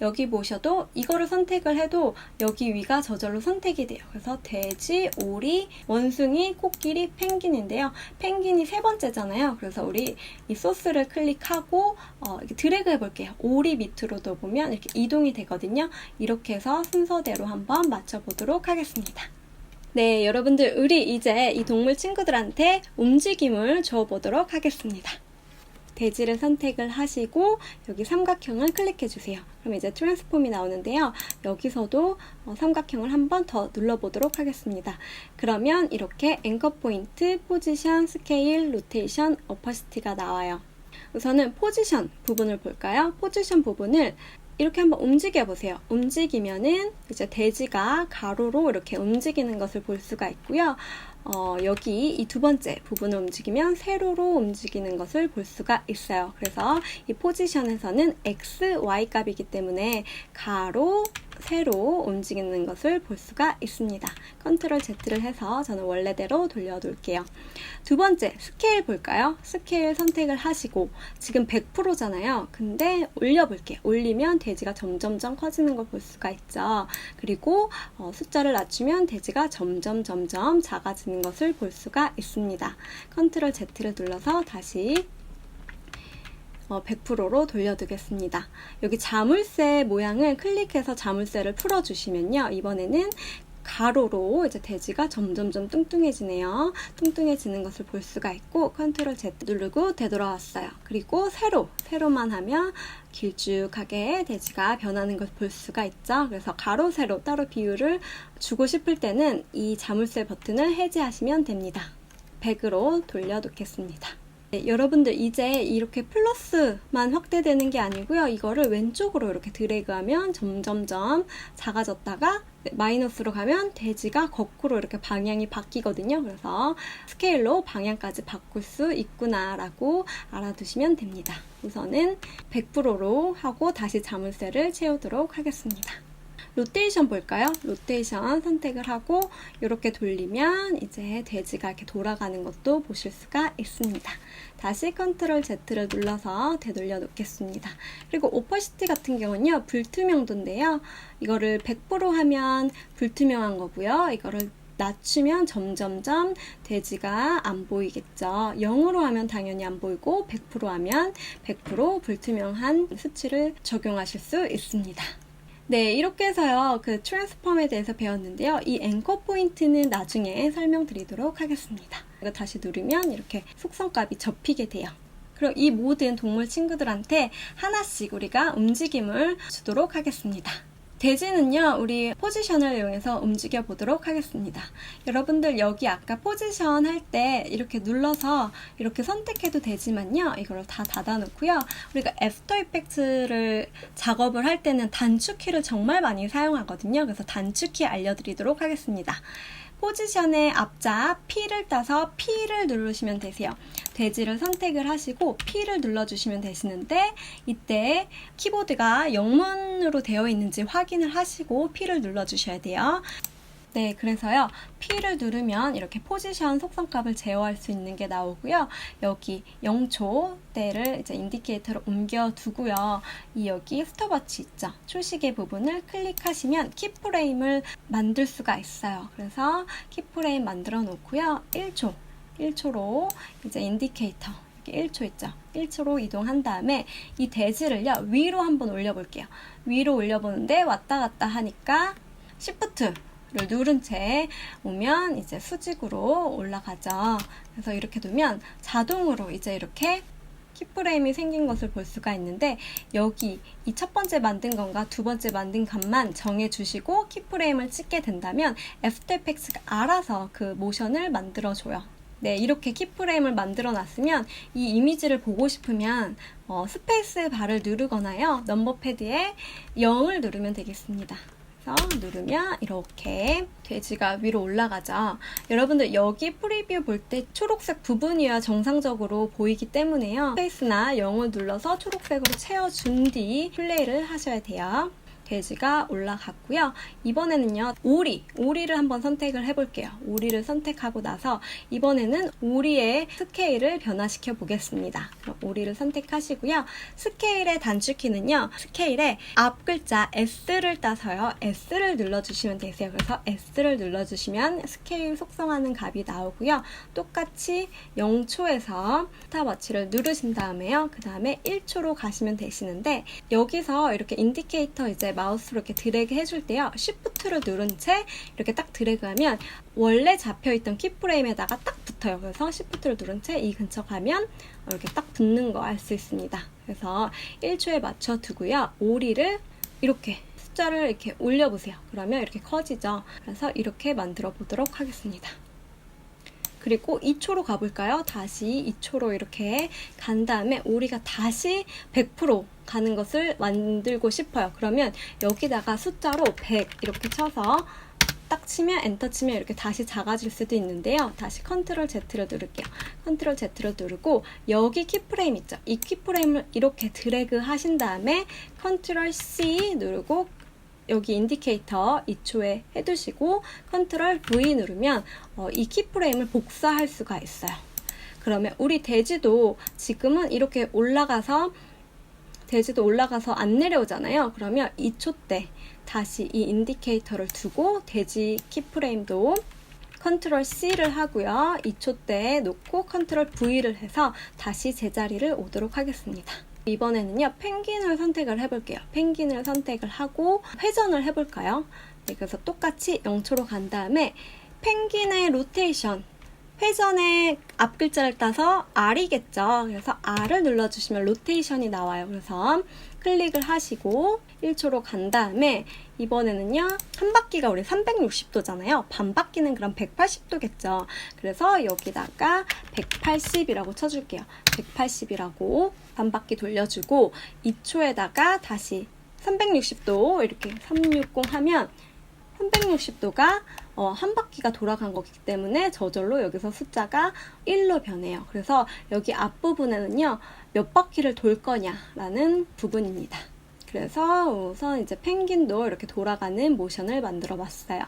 여기 보셔도 이거를 선택을 해도 여기 위가 저절로 선택이 돼요. 그래서 돼지, 오리, 원숭이, 코끼리, 펭귄인데요. 펭귄이 세 번째잖아요. 그래서 우리 이 소스를 클릭하고 어, 드래그 해볼게요. 오리 밑으로도 보면 이렇게 이동이 되거든요. 이렇게 해서 순서대로 한번 맞춰보도록 하겠습니다. 네, 여러분들, 우리 이제 이 동물 친구들한테 움직임을 줘보도록 하겠습니다. 돼지를 선택을 하시고 여기 삼각형을 클릭해 주세요. 그럼 이제 트랜스폼이 나오는데요. 여기서도 어, 삼각형을 한번 더 눌러보도록 하겠습니다. 그러면 이렇게 앵커 포인트, 포지션, 스케일, 로테이션, 어퍼시티가 나와요. 우선은 포지션 부분을 볼까요? 포지션 부분을 이렇게 한번 움직여 보세요. 움직이면은 이제 돼지가 가로로 이렇게 움직이는 것을 볼 수가 있고요. 어, 여기 이 두 번째 부분을 움직이면 세로로 움직이는 것을 볼 수가 있어요. 그래서 이 포지션에서는 x, y 값이기 때문에 가로, 세로 움직이는 것을 볼 수가 있습니다. 컨트롤 Z를 해서 저는 원래대로 돌려둘게요. 두 번째, 스케일 볼까요? 스케일 선택을 하시고 지금 100%잖아요. 근데 올려볼게요. 올리면 돼지가 점점점 커지는 걸 볼 수가 있죠. 그리고 어, 숫자를 낮추면 돼지가 점점 점점 작아지는 것을 볼 수가 있습니다. 컨트롤 Z를 눌러서 다시 어, 100%로 돌려두겠습니다. 여기 자물쇠 모양을 클릭해서 자물쇠를 풀어주시면요. 이번에는 가로로 이제 돼지가 점점점 뚱뚱해지네요. 뚱뚱해지는 것을 볼 수가 있고 컨트롤 Z 누르고 되돌아왔어요. 그리고 세로, 세로만 하면 길쭉하게 돼지가 변하는 걸 볼 수가 있죠. 그래서 가로, 세로 따로 비율을 주고 싶을 때는 이 자물쇠 버튼을 해제하시면 됩니다. 100으로 돌려놓겠습니다. 네, 여러분들 이제 이렇게 플러스만 확대되는 게 아니고요. 이거를 왼쪽으로 이렇게 드래그하면 점점점 작아졌다가 마이너스로 가면 돼지가 거꾸로 이렇게 방향이 바뀌거든요. 그래서 스케일로 방향까지 바꿀 수 있구나라고 알아두시면 됩니다. 우선은 100%로 하고 다시 자물쇠를 채우도록 하겠습니다. 로테이션 볼까요? 로테이션 선택을 하고 이렇게 돌리면 이제 돼지가 이렇게 돌아가는 것도 보실 수가 있습니다. 다시 컨트롤 Z를 눌러서 되돌려 놓겠습니다. 그리고 오퍼시티 같은 경우는요, 불투명도인데요. 이거를 100% 하면 불투명한 거고요. 이거를 낮추면 점점점 돼지가 안 보이겠죠. 0으로 하면 당연히 안 보이고 100% 하면 100% 불투명한 수치를 적용하실 수 있습니다. 네, 이렇게 해서요, 그 트랜스폼에 대해서 배웠는데요. 이 앵커 포인트는 나중에 설명드리도록 하겠습니다. 이거 다시 누르면 이렇게 속성값이 접히게 돼요. 그리고 이 모든 동물 친구들한테 하나씩 우리가 움직임을 주도록 하겠습니다. 돼지는요, 우리 포지션을 이용해서 움직여 보도록 하겠습니다. 여러분들 여기 아까 포지션 할 때 이렇게 눌러서 이렇게 선택해도 되지만요, 이걸 다 닫아놓고요. 우리가 애프터 이펙트를 작업을 할 때는 단축키를 정말 많이 사용하거든요. 그래서 단축키 알려드리도록 하겠습니다. 포지션의 앞자 P를 따서 P를 누르시면 되세요. 돼지를 선택을 하시고 P를 눌러주시면 되시는데 이때 키보드가 영문으로 되어 있는지 확인을 하시고 P를 눌러주셔야 돼요. 네, 그래서요, P를 누르면 이렇게 포지션 속성값을 제어할 수 있는 게 나오고요. 여기 0초 때를 이제 인디케이터로 옮겨 두고요. 이 여기 스톱워치 있죠? 초시계 부분을 클릭하시면 키프레임을 만들 수가 있어요. 그래서 키프레임 만들어 놓고요. 1초, 1초로 이제 인디케이터 1초 있죠. 1초로 이동한 다음에 이 대지를요 위로 한번 올려 볼게요. 위로 올려 보는데 왔다 갔다 하니까 시프트 를 누른 채 오면 이제 수직으로 올라가죠. 그래서 이렇게 두면 자동으로 이제 이렇게 키프레임이 생긴 것을 볼 수가 있는데 여기 이 첫 번째 만든 건가 두 번째 만든 값만 정해 주시고 키프레임을 찍게 된다면 이펙트가 알아서 그 모션을 만들어 줘요. 네, 이렇게 키프레임을 만들어 놨으면 이 이미지를 보고 싶으면 어, 스페이스 바를 누르거나요. 넘버 패드에 0을 누르면 되겠습니다. 누르면 이렇게 돼지가 위로 올라가죠. 여러분들 여기 프리뷰 볼 때 초록색 부분이야 정상적으로 보이기 때문에요. 스페이스나 0을 눌러서 초록색으로 채워준 뒤 플레이를 하셔야 돼요. 돼지가 올라갔고요. 이번에는요, 오리, 오리를 한번 선택을 해볼게요. 오리를 선택하고 나서 이번에는 오리의 스케일을 변화시켜 보겠습니다. 그럼 오리를 선택하시고요. 스케일의 단축키는요, 스케일의 앞 글자 S를 따서요, S를 눌러주시면 되세요. 그래서 S를 눌러주시면 스케일 속성하는 값이 나오고요. 똑같이 0초에서 스탑워치를 누르신 다음에요. 그 다음에 1초로 가시면 되시는데 여기서 이렇게 인디케이터 이제 마우스로 이렇게 드래그 해줄 때요. Shift를 누른 채 이렇게 딱 드래그하면 원래 잡혀있던 키프레임에다가 딱 붙어요. 그래서 Shift를 누른 채 이 근처 가면 이렇게 딱 붙는 거 알 수 있습니다. 그래서 1초에 맞춰 두고요. 오리를 이렇게 숫자를 이렇게 올려보세요. 그러면 이렇게 커지죠. 그래서 이렇게 만들어 보도록 하겠습니다. 그리고 2초로 가볼까요? 다시 2초로 이렇게 간 다음에 우리가 다시 100% 가는 것을 만들고 싶어요. 그러면 여기다가 숫자로 100 이렇게 쳐서 딱 치면 엔터 치면 이렇게 다시 작아질 수도 있는데요. 다시 컨트롤 Z를 누를게요. 컨트롤 Z를 누르고 여기 키프레임 있죠? 이 키프레임을 이렇게 드래그 하신 다음에 컨트롤 C 누르고 여기 인디케이터 2초에 해두시고 컨트롤 V 누르면 어, 이 키프레임을 복사할 수가 있어요. 그러면 우리 돼지도 지금은 이렇게 올라가서 돼지도 올라가서 안 내려오잖아요. 그러면 2초 때 다시 이 인디케이터를 두고 돼지 키프레임도 컨트롤 C를 하고요. 2초 때 놓고 컨트롤 V를 해서 다시 제자리를 오도록 하겠습니다. 이번에는요, 펭귄을 선택을 해볼게요. 펭귄을 선택을 하고 회전을 해볼까요? 네, 그래서 똑같이 0초로 간 다음에 펭귄의 로테이션, 회전의 앞 글자를 따서 R이겠죠. 그래서 R을 눌러주시면 로테이션이 나와요. 그래서 클릭을 하시고 1초로 간 다음에 이번에는요 한 바퀴가 우리 360도잖아요 반 바퀴는 그럼 180도겠죠 그래서 여기다가 180이라고 쳐줄게요 180이라고 반 바퀴 돌려주고 2초에다가 다시 360도 이렇게 360 하면 360도가 어, 한 바퀴가 돌아간 거기 때문에 저절로 여기서 숫자가 1로 변해요. 그래서 여기 앞부분에는요, 몇 바퀴를 돌 거냐라는 부분입니다. 그래서 우선 이제 펭귄도 이렇게 돌아가는 모션을 만들어 봤어요.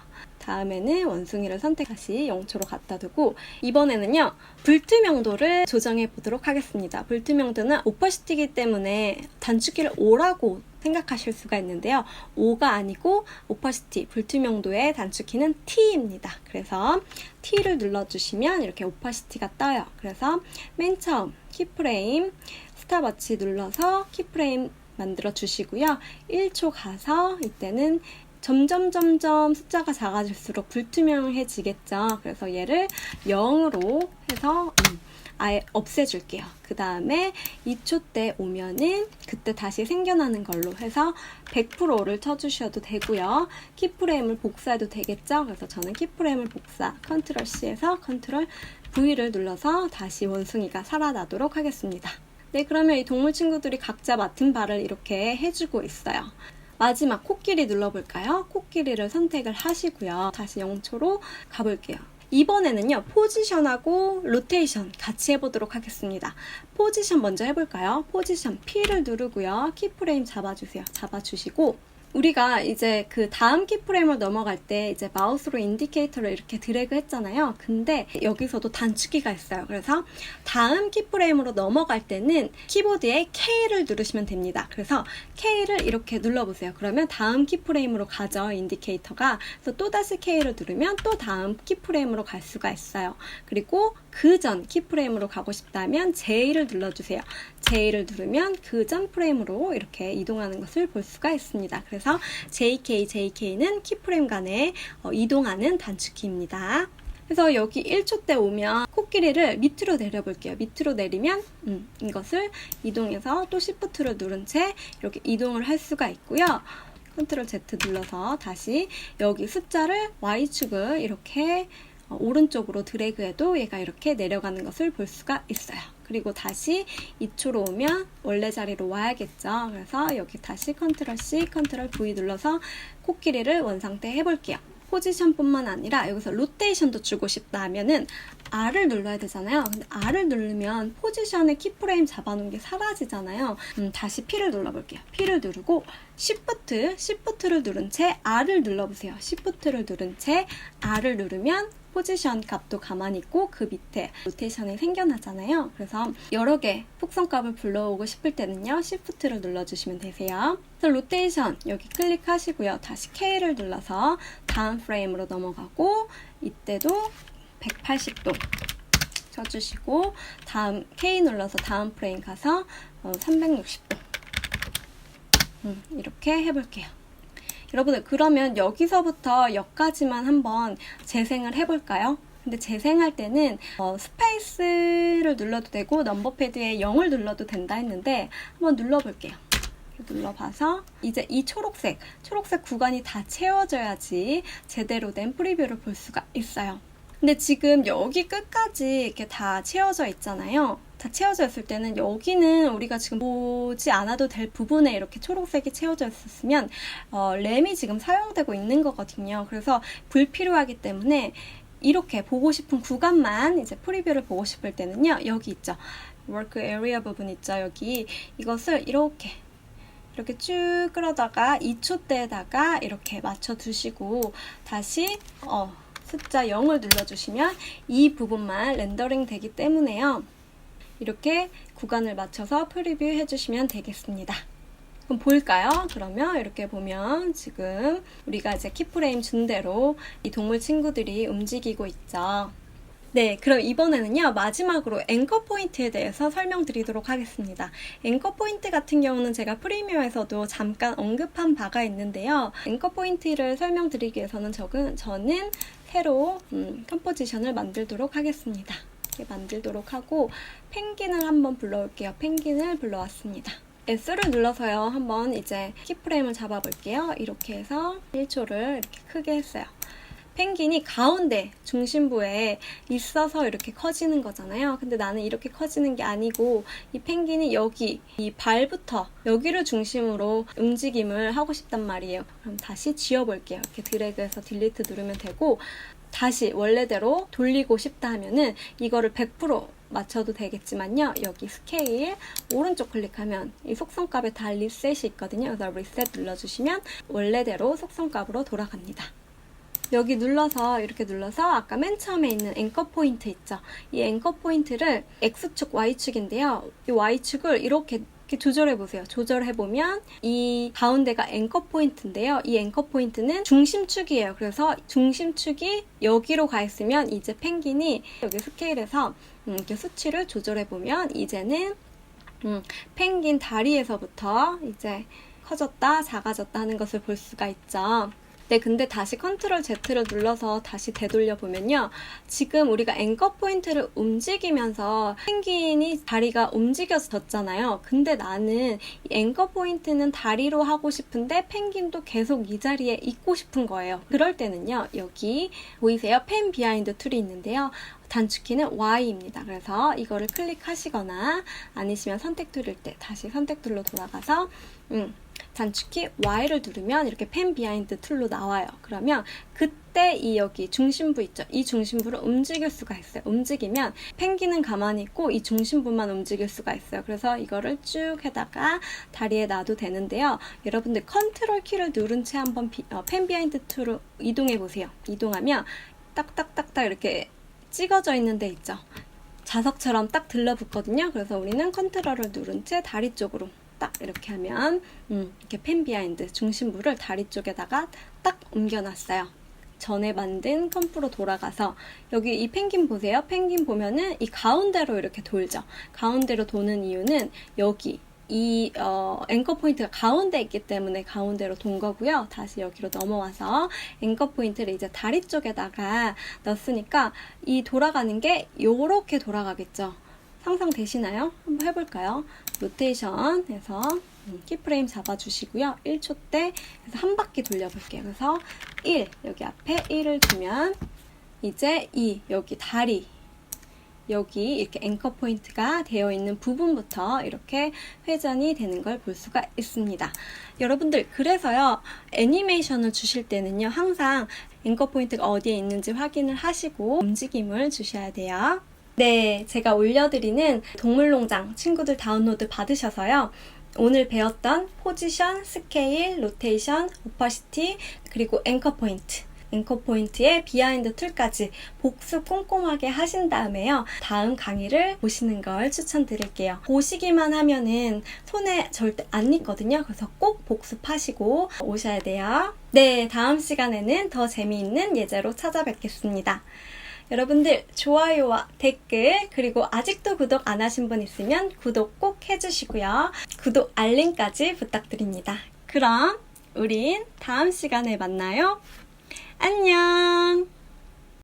다음에는 원숭이를 선택하시 0초로 갖다 두고 이번에는요 불투명도를 조정해 보도록 하겠습니다. 불투명도는 오퍼시티이기 때문에 단축키를 5라고 생각하실 수가 있는데요. 5가 아니고 오퍼시티 불투명도의 단축키는 T입니다. 그래서 T를 눌러주시면 이렇게 오퍼시티가 떠요. 그래서 맨 처음 키프레임 스탑워치 눌러서 키프레임 만들어 주시고요. 1초 가서 이때는 점점 점점 숫자가 작아질수록 불투명해지겠죠. 그래서 얘를 0으로 해서 음, 아예 없애줄게요. 그 다음에 2초 때 오면은 그때 다시 생겨나는 걸로 해서 100%를 쳐주셔도 되고요. 키프레임을 복사해도 되겠죠. 그래서 저는 키프레임을 복사 컨트롤 C에서 컨트롤 V를 눌러서 다시 원숭이가 살아나도록 하겠습니다. 네, 그러면 이 동물 친구들이 각자 맡은 바를 이렇게 해주고 있어요. 마지막 코끼리 눌러볼까요? 코끼리를 선택을 하시고요. 다시 0초로 가볼게요. 이번에는요, 포지션하고 로테이션 같이 해보도록 하겠습니다. 포지션 먼저 해볼까요? 포지션 P를 누르고요. 키프레임 잡아주세요. 잡아주시고, 우리가 이제 그 다음 키프레임을 넘어갈 때 이제 마우스로 인디케이터를 이렇게 드래그 했잖아요. 근데 여기서도 단축키가 있어요. 그래서 다음 키프레임으로 넘어갈 때는 키보드에 K를 누르시면 됩니다. 그래서 K를 이렇게 눌러보세요. 그러면 다음 키프레임으로 가죠. 인디케이터가. 그래서 또다시 K를 누르면 또 다음 키프레임으로 갈 수가 있어요. 그리고 그 전 키프레임으로 가고 싶다면 J를 눌러주세요. J를 누르면 그 전 프레임으로 이렇게 이동하는 것을 볼 수가 있습니다. 그래서 JK, JK는 키프레임 간에 어, 이동하는 단축키입니다. 그래서 여기 1초 때 오면 코끼리를 밑으로 내려볼게요. 밑으로 내리면 음, 이것을 이동해서 또 Shift를 누른 채 이렇게 이동을 할 수가 있고요. 컨트롤 Z 눌러서 다시 여기 숫자를 Y축을 이렇게 어, 오른쪽으로 드래그해도 얘가 이렇게 내려가는 것을 볼 수가 있어요. 그리고 다시 2초로 오면 원래 자리로 와야겠죠. 그래서 여기 다시 컨트롤 C, 컨트롤 V 눌러서 코끼리를 원상태 해볼게요. 포지션뿐만 아니라 여기서 로테이션도 주고 싶다 하면은 R을 눌러야 되잖아요. 근데 R을 누르면 포지션에 키프레임 잡아놓은 게 사라지잖아요. 음, 다시 P를 눌러볼게요. P를 누르고 Shift, Shift를 누른 채 R을 눌러보세요. Shift를 누른 채 R을 누르면 포지션 값도 가만히 있고 그 밑에 로테이션이 생겨나잖아요. 그래서 여러 개複성값을 불러오고 싶을 때는요. Shift를 눌러주시면 되세요. 그래서 로테이션 여기 클릭하시고요. 다시 K를 눌러서 다음 프레임으로 넘어가고 이때도 180도 쳐주시고 다음 K 눌러서 다음 프레임 가서 어, 360도 음, 이렇게 해볼게요. 여러분들 그러면 여기서부터 여기까지만 한번 재생을 해볼까요? 근데 재생할 때는 어, 스페이스를 눌러도 되고 넘버 패드에 0을 눌러도 된다 했는데 한번 눌러볼게요. 눌러봐서 이제 이 초록색, 초록색 구간이 다 채워져야지 제대로 된 프리뷰를 볼 수가 있어요. 근데 지금 여기 끝까지 이렇게 다 채워져 있잖아요. 다 채워져 있을 때는 여기는 우리가 지금 보지 않아도 될 부분에 이렇게 초록색이 채워져 있었으면 어, 램이 지금 사용되고 있는 거거든요. 그래서 불필요하기 때문에 이렇게 보고 싶은 구간만 이제 프리뷰를 보고 싶을 때는요. 여기 있죠. 워크 에리아 부분 있죠. 여기 이것을 이렇게 이렇게 쭉 끌어다가 2초대에다가 이렇게 맞춰 두시고 다시 어, 숫자 0을 눌러주시면 이 부분만 렌더링 되기 때문에요. 이렇게 구간을 맞춰서 프리뷰 해주시면 되겠습니다. 그럼 볼까요? 그러면 이렇게 보면 지금 우리가 이제 키프레임 준 대로 이 동물 친구들이 움직이고 있죠. 네, 그럼 이번에는요, 마지막으로 앵커 포인트에 대해서 설명드리도록 하겠습니다. 앵커 포인트 같은 경우는 제가 프리미어에서도 잠깐 언급한 바가 있는데요. 앵커 포인트를 설명드리기 위해서는 저는, 새로 음, 컴포지션을 만들도록 하겠습니다. 이렇게 만들도록 하고 펭귄을 한번 불러올게요. 펭귄을 불러왔습니다. S를 눌러서요. 한번 이제 키프레임을 잡아볼게요. 이렇게 해서 1초를 이렇게 크게 했어요. 펭귄이 가운데 중심부에 있어서 이렇게 커지는 거잖아요. 근데 나는 이렇게 커지는 게 아니고 이 펭귄이 여기 이 발부터 여기를 중심으로 움직임을 하고 싶단 말이에요. 그럼 다시 지워볼게요. 이렇게 드래그해서 딜리트 누르면 되고 다시 원래대로 돌리고 싶다 하면은 이거를 100% 맞춰도 되겠지만요. 여기 스케일 오른쪽 클릭하면 이 속성값에 다 리셋이 있거든요. 그래서 리셋 눌러주시면 원래대로 속성값으로 돌아갑니다. 여기 눌러서 이렇게 눌러서 아까 맨 처음에 있는 앵커 포인트 있죠. 이 앵커 포인트를 X축, Y축인데요. 이 Y축을 이렇게 이렇게 조절해 보세요. 조절해 보면 이 가운데가 앵커 포인트인데요. 이 앵커 포인트는 중심축이에요. 그래서 중심축이 여기로 가 있으면 이제 펭귄이 여기 스케일에서 음, 이렇게 수치를 조절해 보면 이제는 음, 펭귄 다리에서부터 이제 커졌다, 작아졌다 하는 것을 볼 수가 있죠. 네, 근데 다시 컨트롤 Z를 눌러서 다시 되돌려 보면요. 지금 우리가 앵커 포인트를 움직이면서 펭귄이 다리가 움직여졌잖아요. 근데 나는 이 앵커 포인트는 다리로 하고 싶은데 펭귄도 계속 이 자리에 있고 싶은 거예요. 그럴 때는요. 여기 보이세요? 펜 비하인드 툴이 있는데요. 단축키는 Y입니다. 그래서 이거를 클릭하시거나 아니시면 선택 툴일 때 다시 선택 툴로 돌아가서 음, 단축키 Y를 누르면 이렇게 펜 비하인드 툴로 나와요. 그러면 그때 이 여기 중심부 있죠? 이 중심부를 움직일 수가 있어요. 움직이면 펭귄은 가만히 있고 이 중심부만 움직일 수가 있어요. 그래서 이거를 쭉 해다가 다리에 놔도 되는데요. 여러분들 컨트롤 키를 누른 채 한번 비, 어, 펜 비하인드 툴로 이동해 보세요. 이동하면 딱딱딱딱 이렇게 찍어져 있는 데 있죠. 자석처럼 딱 들러붙거든요. 그래서 우리는 컨트롤을 누른 채 다리 쪽으로 딱 이렇게 하면 음, 이렇게 펜 비하인드 중심부를 다리 쪽에다가 딱 옮겨놨어요. 전에 만든 컴프로 돌아가서 여기 이 펭귄 보세요. 펭귄 보면은 이 가운데로 이렇게 돌죠. 가운데로 도는 이유는 여기 이 어, 앵커 포인트가 가운데 있기 때문에 가운데로 돈 거고요. 다시 여기로 넘어와서 앵커 포인트를 이제 다리 쪽에다가 넣었으니까 이 돌아가는 게 요렇게 돌아가겠죠. 상상되시나요? 한번 해볼까요? 로테이션 해서 음, 키프레임 잡아주시고요. 1초 때 그래서 한 바퀴 돌려볼게요. 그래서 1 여기 앞에 1을 두면 이제 2 여기 다리 여기 이렇게 앵커 포인트가 되어 있는 부분부터 이렇게 회전이 되는 걸 볼 수가 있습니다. 여러분들 그래서요 애니메이션을 주실 때는요 항상 앵커 포인트가 어디에 있는지 확인을 하시고 움직임을 주셔야 돼요. 네, 제가 올려드리는 동물농장 친구들 다운로드 받으셔서요. 오늘 배웠던 포지션, 스케일, 로테이션, 오퍼시티, 그리고 앵커 포인트. 앵커 포인트의 비하인드 툴까지 복습 꼼꼼하게 하신 다음에요. 다음 강의를 보시는 걸 추천드릴게요. 보시기만 하면은 손에 절대 안 익거든요. 그래서 꼭 복습하시고 오셔야 돼요. 네, 다음 시간에는 더 재미있는 예제로 찾아뵙겠습니다. 여러분들 좋아요와 댓글 그리고 아직도 구독 안 하신 분 있으면 구독 꼭 해주시고요. 구독 알림까지 부탁드립니다. 그럼 우린 다음 시간에 만나요. 안녕!